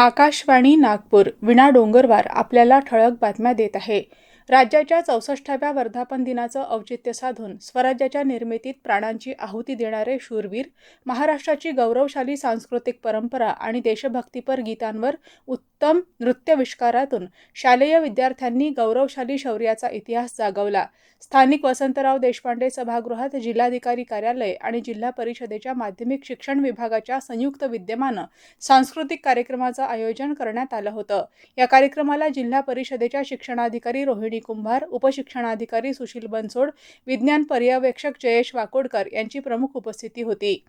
आकाशवाणी नागपूर विणा डोंगरवार आपल्याला ठळक बातम्या देत आहे. राज्याच्या चौसष्टाव्या वर्धापन दिनाचं औचित्य साधून स्वराज्याच्या निर्मितीत प्राणांची आहुती देणारे शूरवीर महाराष्ट्राची गौरवशाली सांस्कृतिक परंपरा आणि देशभक्तीपर गीतांवर उत्तम नृत्यविष्कारातून शालेय विद्यार्थ्यांनी गौरवशाली शौर्याचा इतिहास जागवला. स्थानिक वसंतराव देशपांडे सभागृहात जिल्हाधिकारी कार्यालय आणि जिल्हा परिषदेच्या माध्यमिक शिक्षण विभागाच्या संयुक्त विद्यमानं सांस्कृतिक कार्यक्रमाचं आयोजन करण्यात आलं होतं. या कार्यक्रमाला जिल्हा परिषदेच्या शिक्षणाधिकारी रोहिणी कुंभार उपशिक्षणाधिकारी सुशील बनसोड विज्ञान पर्यवेक्षक जयेश वाकोडकर यांची प्रमुख उपस्थिती होती.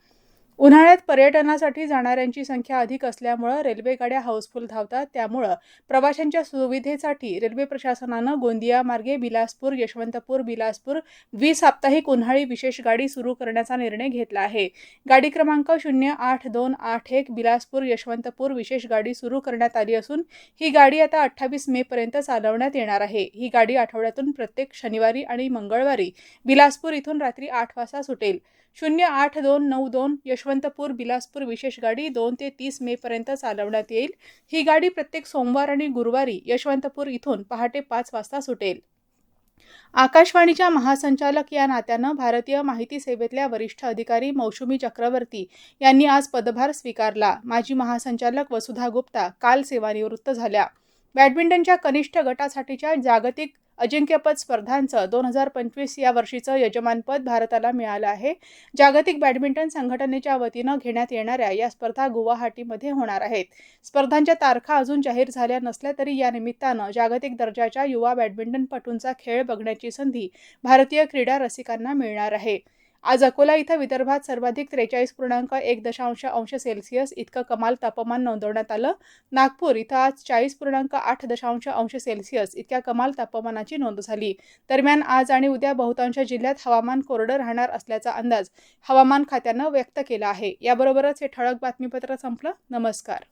उन्हाळ्यात पर्यटनासाठी जाणाऱ्यांची संख्या अधिक असल्यामुळं रेल्वेगाड्या हाऊसफुल धावतात. त्यामुळं प्रवाशांच्या सुविधेसाठी रेल्वे प्रशासनानं गोंदिया मार्गे बिलासपूर यशवंतपूर बिलासपूर द्विसाप्ताहिक उन्हाळी विशेष गाडी सुरू करण्याचा निर्णय घेतला आहे. गाडी क्रमांक शून्य आठ दोन आठ एक बिलासपूर यशवंतपूर विशेष गाडी सुरू करण्यात आली असून ही गाडी आता अठ्ठावीस मेपर्यंत चालवण्यात येणार आहे. ही गाडी आठवड्यातून प्रत्येक शनिवारी आणि मंगळवारी बिलासपूर इथून रात्री आठ वाजता सुटेल. शून्य आठ दोन नऊ दोन यशवंतपूर बिलासपूर विशेष गाडी दोन ते तीस मेपर्यंत चालवण्यात येईल. ही गाडी प्रत्येक सोमवार आणि गुरुवारी यशवंतपूर इथून पहाटे पाच वाजता सुटेल. आकाशवाणीच्या महासंचालक या नात्यानं भारतीय माहिती सेवेतल्या वरिष्ठ अधिकारी मौसुमी चक्रवर्ती यांनी आज पदभार स्वीकारला. माजी महासंचालक वसुधा गुप्ता काल सेवानिवृत्त झाल्या. बॅडमिंटनच्या कनिष्ठ गटासाठीच्या जागतिक अजिंक्यपद स्पर्धांचं दोन हजार पंचवीस या वर्षीचं यजमानपद भारताला मिळालं आहे. जागतिक बॅडमिंटन संघटनेच्या वतीनं घेण्यात येणाऱ्या या स्पर्धा गुवाहाटीमध्ये होणार आहेत. स्पर्धांच्या तारखा अजून जाहीर झाल्या नसल्या तरी या निमित्तानं जागतिक दर्जाच्या युवा बॅडमिंटनपटूंचा खेळ बघण्याची संधी भारतीय क्रीडा रसिकांना मिळणार आहे. आज अकोला इथं विदर्भात सर्वाधिक त्रेचाळीस पूर्णांक एक दशांश अंश सेल्सिअस इतकं कमाल तापमान नोंदवण्यात आलं. नागपूर इथं आज चाळीस पूर्णांक आठ दशांश अंश सेल्सिअस इतक्या कमाल तापमानाची नोंद झाली. दरम्यान आज आणि उद्या बहुतांश जिल्ह्यात हवामान कोरडं राहणार असल्याचा अंदाज हवामान खात्यानं व्यक्त केला आहे. याबरोबरच हे ठळक बातमीपत्र संपलं. नमस्कार.